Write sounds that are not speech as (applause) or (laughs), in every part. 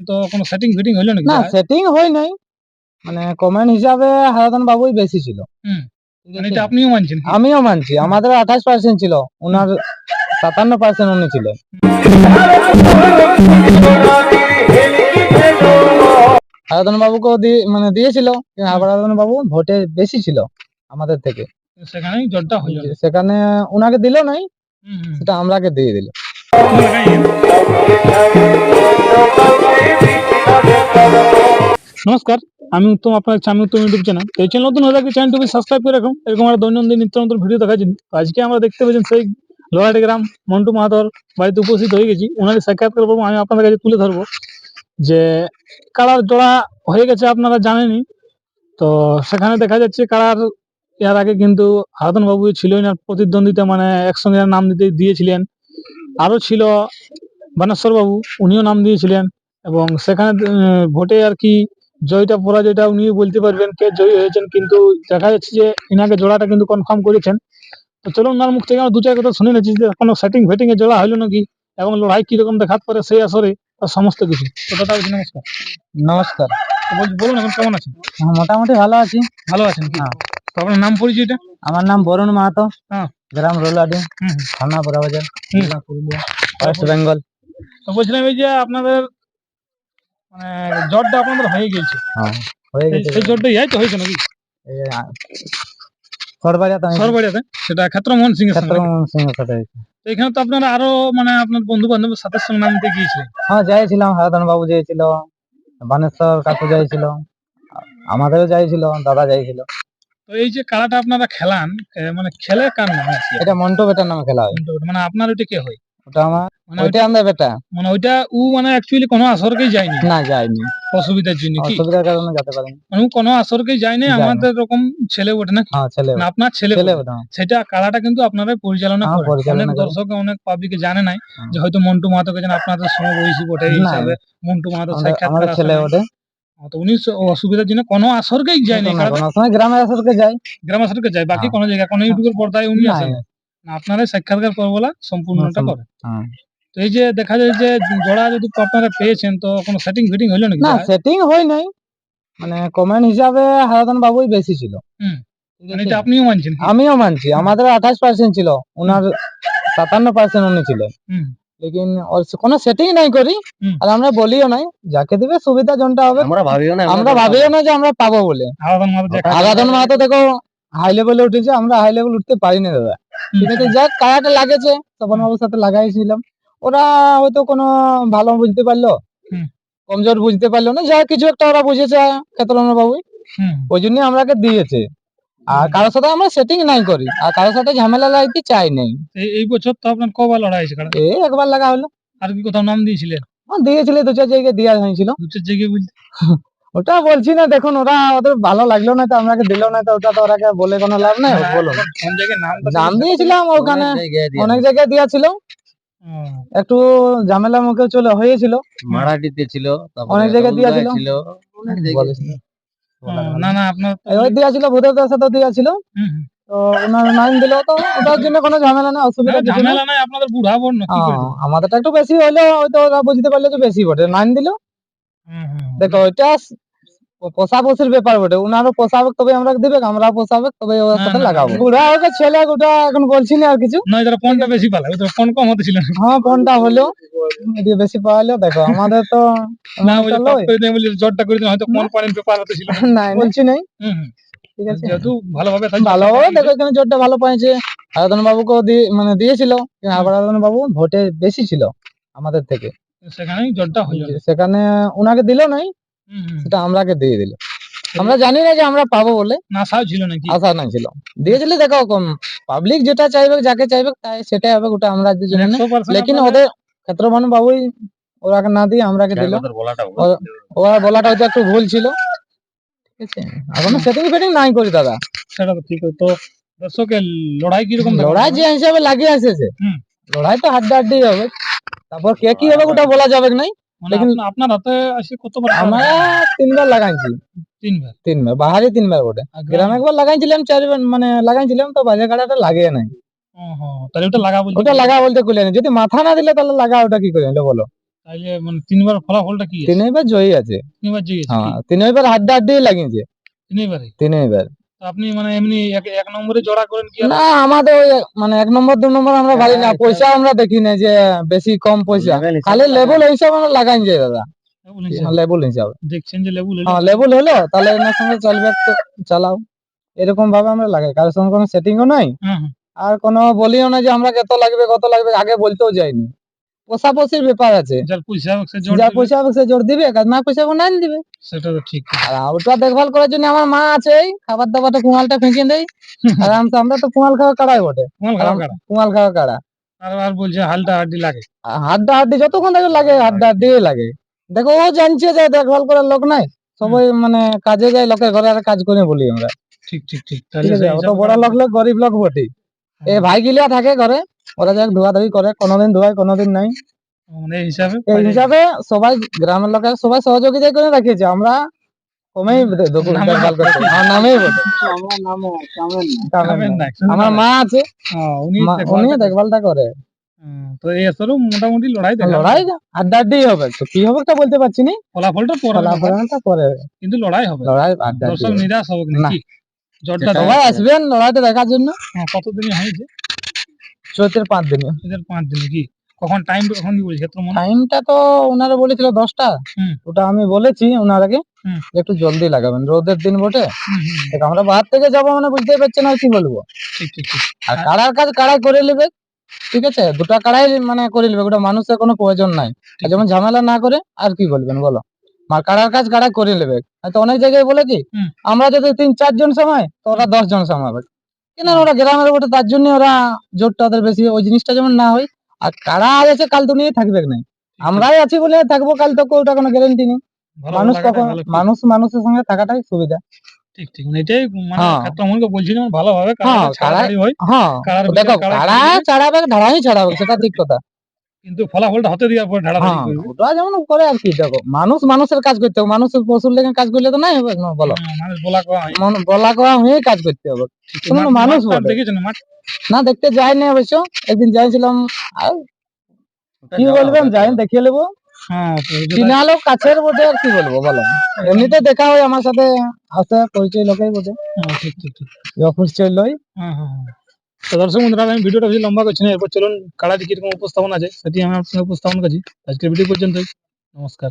তো কোনো setting fitting হইল নাকি? না সেটিং হয় নাই। মানে কমেন্ট হিসাবে হারাধন বাবুই বেশি ছিল। মানে এটা আপনিও মানছেন আমিও মানছি। আমাদের আঠাশ পার্সেন্ট ছিল ওনার সাতান্ন পার্সেন্ট উনি ছিলেন। হারাধন বাবুকেও দিয়ে মানে দিয়েছিল হারাধন বাবু ভোটে বেশি ছিল আমাদের থেকে। সেখানেই জটটা হইল। সেখানে ওনাকে দিল নাই হুম, হুম। সেটা আমরাকে দিয়ে দিল। (laughs) নমস্কার, আমি উত্তম, আপনার আমি উত্তম ইউটিউব চ্যানেল। এই চ্যানেল নতুন হয়ে থাকলে চ্যানেলটিকে সাবস্ক্রাইব করে রাখুন, এরকম আমরা দৈনন্দিন নিত্য নতুন ভিডিও দেখার জন্য। আজকে আমরা দেখতে পেয়েছেন সেই লোহাটি গ্রাম মন্টু মাহাতর বাড়িতে উপস্থিত হয়ে গেছি। ওনাদের সাক্ষাৎকার করব, আমি আপনাদের কাছে তুলে ধরবো যে কারার জোড়া হয়ে গেছে আপনারা জানেনই। তো সেখানে দেখা যাচ্ছে কারার এর আগে কিন্তু হারাধন বাবু ছিলই না, প্রতিদ্বন্দ্বিতা মানে একসঙ্গে নাম দিতে দিয়েছিলেন। আরও ছিল বানেশ্বর বাবু উনিও নাম দিয়েছিলেন এবং সেখানে ভোটে আর কি জয়টা পরাজয়টা উনি বলতে পারবেন কে জয়ী হয়েছেন কিন্তু দেখা যাচ্ছে যে ইনাকে জোড়াটা কিন্তু কনফার্ম করেছেন। তো চলুন ওনার মুখ থেকে আমরা দু চার কথা শুনে নিচ্ছি যে কোনো সেটিং ফেটিং এ জোড়া হইল নাকি এবং লড়াই কীরকম দেখাত পারে সেই আসরে তার সমস্ত কিছু। তো দাদা বলছি নমস্কার। নমস্কার। বলুন এখন কেমন আছেন? হ্যাঁ, মোটামুটি ভালো আছি। ভালো আছেন হ্যাঁ। তো আপনার নাম পরিচয়টা? আমার নাম বরুণ মাহাতো। হ্যাঁ। গ্রাম রোলাডি। থানা বড়াবাজার পুরুলিয়া ওয়েস্ট বেঙ্গল। তো বলছিলাম এই যে আপনাদের মানে জ্বরটা আপনাদের হয়ে গেছে। হ্যাঁ হয়ে সেই- গেছে। সেই জ্বরটা ইয়াই তো হয়েছে নাকি? সরবাজার সরবাড়িয়াতে সেটা ক্ষেত্রমোহন সিং এর সঙ্গে ক্ষেত্র সাথে তো এখানে তো আপনারা আরও মানে আপনার বন্ধু বান্ধবের সাথে সঙ্গে দিতে গিয়েছিলেন হ্যাঁ যাইছিলাম হারাধন বাবু যাইছিল বানেশ্বর কাকু যাইছিল আমাদেরও যাইছিল দাদা যাইছিল। তো এই যে খেলাটা আপনারা খেলান মানে খেলে কার নামে এটা মন্টু বেটার নামে খেলা হয়। মানে আপনার ওইটা কে হয়? ওটা আমার মানে ওইটা ওইটা বেটা। মানে ওইটা ও মানে অ্যাকচুয়ালি কোনো আসরকেই যায়নি না? যায়নি। অসুবিধার জন্য কি? অসুবিধার কারণে যেতে পারেনি। মানে ও কোনো আসরকেই যায়নি যায়নি। আমাদের এরকম ছেলে ওঠে না হ্যাঁ ছেলে না আপনার ছেলে ছেলে ওঠে। ওটা সেটা খেলাটা কিন্তু আপনারা পরিচালনা হ্যাঁ, করেন। অনেক দর্শক অনেক পাবলিকে জানে নাই যে হয়তো মন্টু মাহাতোকে যেন আপনাদের সমবয়সী বটে হিসাবে। মন্টু মাহাতো ছেলে ওঠে। তো উনি অসুবিধার জন্য কোনো আসরকেই যায়নি। গ্রামের আসরকে যাই গ্রাম আসরকে যায় বাকি হ্যাঁ। কোনো জায়গায় কোনো ইউটিউবের পর্দায় উনি আসেন আপনারাই সাক্ষাৎকার করে বলা সম্পূর্ণটা করে। হ্যাঁ। তো এই যে দেখা যায় যে জোড়া যদি আপনারা পেয়েছেন তো কোনো সেটিং ফিটিং হইল নাকি? না সেটিং হয় নাই। মানে কমেন্ট হিসাবে হারাধন বাবুই বেশি ছিল। মানে এটা আপনিও মানছেন আমিও মানছি। আমাদের আঠাশ পার্সেন্ট ছিল ওনার সাতান্ন পার্সেন্ট উনি ছিলেন। হুম। লেকিন ওর কোনো সেটিং নাই করি আর আমরা বলিও নাই যাকে দিবে সুবিধা জনটা হবে। আমরা ভাবিও না আমরা ভাবিও না যে আমরা পাবো বলে। আরাধন মাহাতো দেখো হাই লেভেলে উঠেছে আমরা হাই লেভেল উঠতে পারি না দাদা ঠিক আছে যাক কায়াটা লাগেছে তপন বাবুর সাথে লাগাইছিলাম। ওরা হয়তো কোনো ভালো বুঝতে পারল কমজোর বুঝতে পারল না যা কিছু একটা ওরা বুঝেছে ক্ষেত্রমন বাবু ওই জন্য আমরাকে দিয়েছে। আর কারোর সাথে আমরা সেটিং নাই করি আর কারোর সাথে ঝামেলা লাগাইতে চাই নাই। এই- বছর তো আপনার কবার লড়াই হয়েছে কারণ এই একবার লাগা হলো। আর কি কোথাও নাম দিয়েছিলেন? হ্যাঁ, দিয়েছিলে দু চার জায়গায় দেওয়া হয়েছিল। দুটো জায়গায় বলতে (laughs) ওটা বলছি না দেখুন ওরা ওদের ভালো লাগল না তো আমাকে দিল না তো ওটা তো ওরাকে বলে কোনো লাভ নাই। কোন জায়গায় নাম দিয়েছিলাম ওখানে অনেক জায়গায় দেওয়া ছিল একটু ঝামেলা মুখে চলে হয়েছিল। মারাঠিতে ছিল অনেক জায়গায় দেয়া উলুদায় ছিল। ছিল অনেক জায়গায় বলিস না। না আপনার এবার দেওয়া ছিল ভূতের সাথে। তো ওনার নাম দিল তো ওটার জন্য কোনো ঝামেলা নেই অসুবিধা কিছু ঝামেলা নাই। আপনাদের বুড়া বোন না কি করে হ্যাঁ, আমাদেরটা একটু বেশি হইল হয়তো ওরা বুঝতে পারল যে বেশি বটে। নাইন দিল। দেখো ওইটা পোষাপোষির ব্যাপার বটে। উনারও পোষাবে তবে আমরা দিবে আমরা পোষাবে তবে ওর সাথে লাগাবো। বুড়া আর ছেলে গোটা এখন বলছি না আর কিছু। না এদের ফোনটা বেশি পালা ফোন কম হতে ছিল হ্যাঁ ফোনটা হলো। এদিকে বেশি পাওয়ালো দেখো আমাদের তো না ওই তো দিয়ে বলি জ্বরটা করে হয়তো ফোন পেপার হতে ছিল না। বলছি নাই। ঠিক আছে। যেহেতু ভালোভাবে ভালো হবে দেখো এখানে জোরটা ভালো পাইছে। আরাধন বাবুকেও দিয়ে মানে দিয়েছিল আরাধন বাবু ভোটে বেশি ছিল আমাদের থেকে। জ্বরটা হইল সেখানে ওনাকে দিল নাই। সেটা আমরাকে দিয়ে দিল। আমরা জানি না যে আমরা পাবো বলে। আশাও ছিল নাকি? আশা না ছিল। দিয়েছিল দেখো পাবলিক যেটা চাইবে যাকে চাইবে তাই সেটাই হবে ওটা আমরা জন্য। লেকিন ওদের ক্ষেত্রমান বাবুই ওরাকে না দিয়ে আমরাকে দিল। ওরা বলাটা হয়তো একটু ভুল ছিল। ঠিক আছে। এখনও সেটিং ফেটিং নাই করি দাদা। সেটা তো ঠিক তো দর্শকের লড়াই কীরকম লড়াই যে হিসাবে লাগিয়ে আসেছে। হুম। লড়াই তো হাড্ডা হাড্ডি হবে। তারপর কে কি হবে ওটা বলা যাবে নাই? আপনার হাতে আসে কতবার আমরা তিনবার লাগাইছি। তিনবার? তিনবার বাহারে তিনবার ওটা গ্রামে গ্রামে একবার লাগাইছিলাম চারবার মানে লাগাইছিলাম তো বাজে কাটাটা লাগিয়ে নাই। ওহো, তাহলে ওটা লাগা বলতে ওটা লাগা বলতে কুলে নাই। যদি মাথা না দিলে তাহলে লাগা ওটা কি করে বলো। মানে তিনবার ফলাফলটা কি? তিনবার জয়ী আছে। তিনবার জিগেছে হ্যাঁ তিনবার হাড্ডা হাড্ডি লাগিয়েছে। তিনবারে তিনবার। আপনি মানে এমনি এক নম্বরে জোড়া করেন কি না আমাদের মানে এক নম্বর দু নম্বর আমরা ভালি না। পয়সা আমরা দেখি না যে বেশি কম পয়সা। খালি লেবুল হিসাবে আমরা লাগাই যায় দাদা। লেবুল হিসাবে? লেবুল দেখছেন যে লেবুল হলো হ্যাঁ লেবুল হলো তাহলে এনার সঙ্গে চলবে তো চালাও। এরকম ভাবে আমরা লাগাই। কারোর সঙ্গে কোনো সেটিংও নাই। হ্যাঁ হ্যাঁ। আর কোনো বলিও না যে আমরা কত লাগবে কত লাগবে আগে বলতেও যাইনি। পোষাপষির ব্যাপার আছে। যা পয়সা হবে জোর দিবে। আর না পয়সা না দিবে। সেটা তো ঠিক। আর ওটা দেখভাল করার জন্য আমার মা আছে খাবার দাবারটা কুমালটা ফেঁকে দেয়। আরামসে আমরা তো কুমাল খাওয়া কাড়াই বটে। কুমাল খাওয়া কাড়া। আর আর বলছে হালটা হাড্ডি লাগে। হাড্ডা হাড্ডি যতক্ষণ লাগে হাড্ডা হাড্ডি লাগে। দেখো ও জানছে যে দেখভাল করার লোক নাই। সবাই মানে কাজে যায় লোকের ঘরে আর কাজ করে বলি আমরা। ঠিক ঠিক ঠিক। তাহলে অত বড় লোক লোক গরিব লোক বটে। এ ভাই গিলিয়া থাকে ঘরে। ওরা যাক ধোয়া ধুই করে কোনোদিন ধোয়ায় কোনোদিন নাই। মানে এই হিসাবে এই হিসাবে সবাই গ্রামের লোকের সবাই সহযোগিতা করে রাখিয়েছে আমরা কমেই দেখভাল আমার নামেই মা আছে। হ্যাঁ, উনি দেখভালটা করে। তো এই আসলে মোটামুটি লড়াই লড়াই আড্ডা আড্ডি হবে। তো কি হবে তা বলতে পারছি না। ফলাফলটা পরে ফলাফলটা পরে কিন্তু লড়াই হবে। লড়াই আড্ডা দর্শক নিরাশ হবে না। নাকি সবাই আসবেন লড়াইটা দেখার জন্য। হ্যাঁ, কতদিনই হয়েছে? চৈত্রের পাঁচ দিনে। এদের পাঁচ দিন কি? কখন টাইম কখন কি বলছে মনে? টাইমটা তো ওনারা বলেছিল দশটা। ওটা আমি বলেছি ওনারাকে। একটু জলদি লাগাবেন রোদের দিন বটে। আমরা বাহার থেকে যাব মানে বুঝতেই পারছেন আর কি বলব। আর কাড়ার কাজ কাড়াই করে নেবে ঠিক আছে? দুটা কাড়াই মানে করে নেবে ওটা মানুষের কোনো প্রয়োজন নাই। যেমন ঝামেলা না করে আর কি বলবেন বলো? আর কাড়ার কাজ কাড়াই করে নেবে। হয়তো অনেক জায়গায় বলে কি আমরা যদি তিন চারজন সময় তো ওরা দশ জন সামাবে। কেন ওরা গ্রামের বটে তার জন্য ওরা জোরটা ওদের বেশি ওই জিনিসটা যেমন না হয় আর কারা আজ আছে কাল নিয়ে থাকবে না। আমরাই আছি বলে থাকব কাল তো ওটা কোনো গ্যারেন্টি নেই। মানুষ কখন মানুষ মানুষের সঙ্গে থাকাটাই সুবিধা। ঠিক ঠিক মানে এটাই মানে হ্যাঁ। বলছিলাম ভালোভাবে হ্যাঁ, হয় হ্যাঁ দেখো খেলবে, ছাড়াবে ধারাই ছাড়াবে সেটা ঠিক কথা। কিন্তু ফলাফলটা হাতে দেওয়ার পর ঢাড়াঢাড়ি হ্যাঁ করবে। ওটা যেমন করে আর কি দেখো মানুষ মানুষের কাজ করতে হবে মানুষের পশুর লেগে কাজ করলে তো নাই হবে না বলো? হ্যাঁ, মানুষ বলা হয়। মন- বলা কওয়া হয়ে কাজ করতে হবে। মাঠ- মানুষ। মাঠ না দেখতে যাইনি অবশ্য একদিন যাইছিলাম আর কি বলবেন যাই দেখে নেব। হ্যাঁ চিনা লোক কাছের বটে আর কি বলব বলো? এমনিতে দেখা হয় আমার সাথে আসে পরিচয় লোকেই বটে। হ্যাঁ, ঠিক ঠিক ঠিক। অফিস চললোই হ্যাঁ হ্যাঁ হ্যাঁ। তো দর্শক বন্ধুরা, আমি ভিডিওটা বেশি লম্বা করছি না, এরপর চলুন কাড়াটি কীরকম উপস্থাপন আছে, সেটি আমি সঙ্গে উপস্থাপন করছি। আজকের ভিডিও পর্যন্তই, নমস্কার।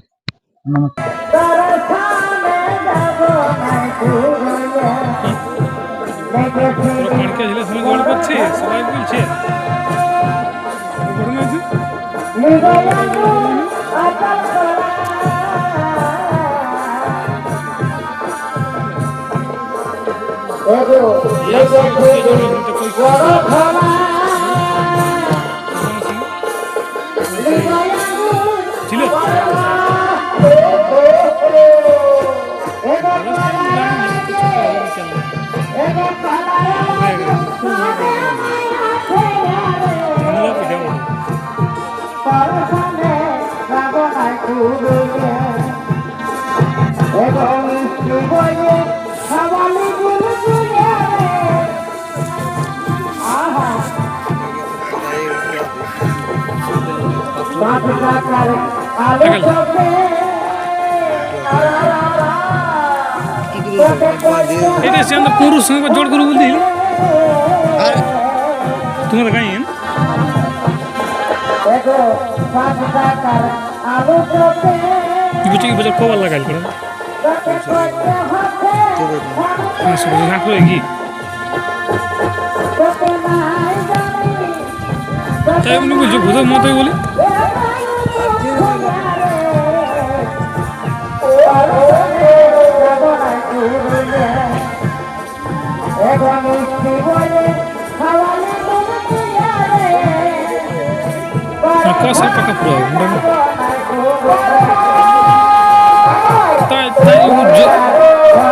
সবাই বলছে এটা সে আমরা পুরুষ সঙ্গে জোর করে বলতে তোমার গাই বুঝে বুঝে খবর লাগাইল করে। হ্যাঁ সে বুঝে হাঁকলো কি তাই এমনি বলছো বুঝো মতই বলি কষা পাকা পুরো তাই তাই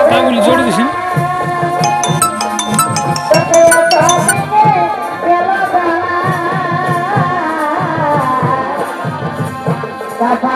তাই দিছি Bye.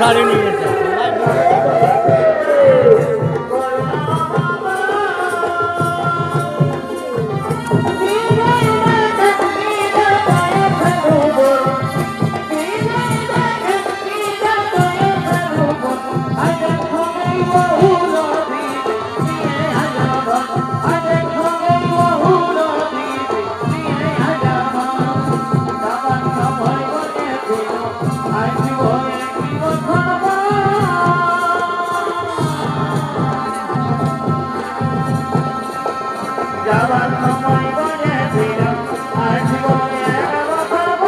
सारे नहीं